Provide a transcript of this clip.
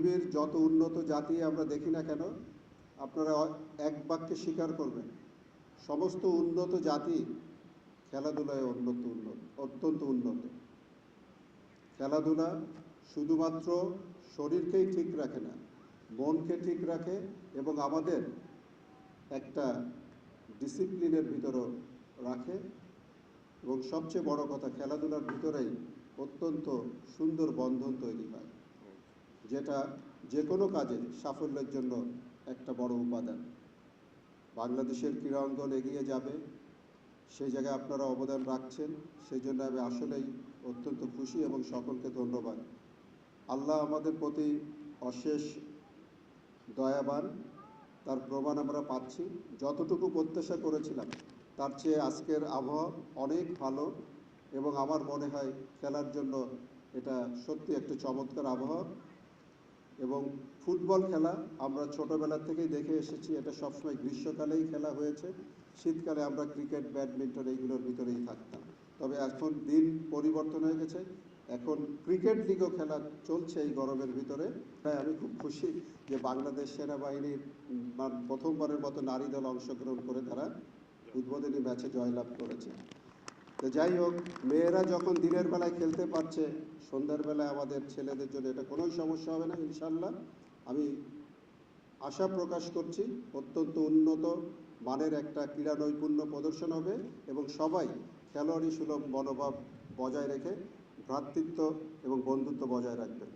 পৃথিবীর যত উন্নত জাতি আমরা দেখি না কেন, আপনারা এক বাক্যে স্বীকার করবেন, সমস্ত উন্নত জাতি খেলাধুলায় অন্যত উন্নত, অত্যন্ত উন্নত। খেলাধুলা শুধুমাত্র শরীরকেই ঠিক রাখে না, মনকে ঠিক রাখে এবং আমাদের একটা ডিসিপ্লিনের ভিতরও রাখে। এবং সবচেয়ে বড় কথা, খেলাধুলার ভিতরেই অত্যন্ত সুন্দর বন্ধন তৈরি হয়। যেটা যে কোনো কাজে সাফল্যের জন্য একটা বড় উপাদান। বাংলাদেশের ক্রীড়া অঙ্গন এগিয়ে যাবে সেই জায়গায় আপনারা অবদান রাখছেন সেই জন্য আমি আসলেই অত্যন্ত খুশি এবং সকলকে ধন্যবাদ। আল্লাহ আমাদের প্রতি অশেষ দয়াবান, তার প্রমাণ আমরা পাচ্ছি। যতটুকু প্রত্যাশা করেছিলাম, তার চেয়ে আজকের আবহাওয়া অনেক ভালো এবং আমার মনে হয় খেলার জন্য এটা সত্যি একটা চমৎকার আবহাওয়া। এবং ফুটবল খেলা আমরা ছোটবেলা থেকেই দেখে এসেছি, এটা সবসময় গ্রীষ্মকালেই খেলা হয়েছে। শীতকালে আমরা ক্রিকেট, ব্যাডমিন্টন এইগুলোর ভিতরেই থাকতাম। তবে এখন দিন পরিবর্তন হয়ে গেছে। এখন ক্রিকেট লিগও খেলা চলছে এই গরমের ভিতরে। তাই আমি খুব খুশি যে বাংলাদেশ সেনাবাহিনীর প্রথমবারের মতো নারী দল অংশগ্রহণ করে তারা উদ্বোধনী ম্যাচে জয়লাভ করেছে। তো যাই হোক, মেয়েরা যখন দিনের বেলায় খেলতে পারছে, সন্ধ্যার বেলায় আমাদের ছেলেদের জন্য এটা কোনোই সমস্যা হবে না ইনশাল্লাহ আমি আশা প্রকাশ করছি, অত্যন্ত উন্নত মানের একটা ক্রীড়া নৈপুণ্য প্রদর্শন হবে এবং সবাই খেলোয়াড়ি সুলভ মনোভাব বজায় রেখে ভ্রাতৃত্ব এবং বন্ধুত্ব বজায় রাখবেন।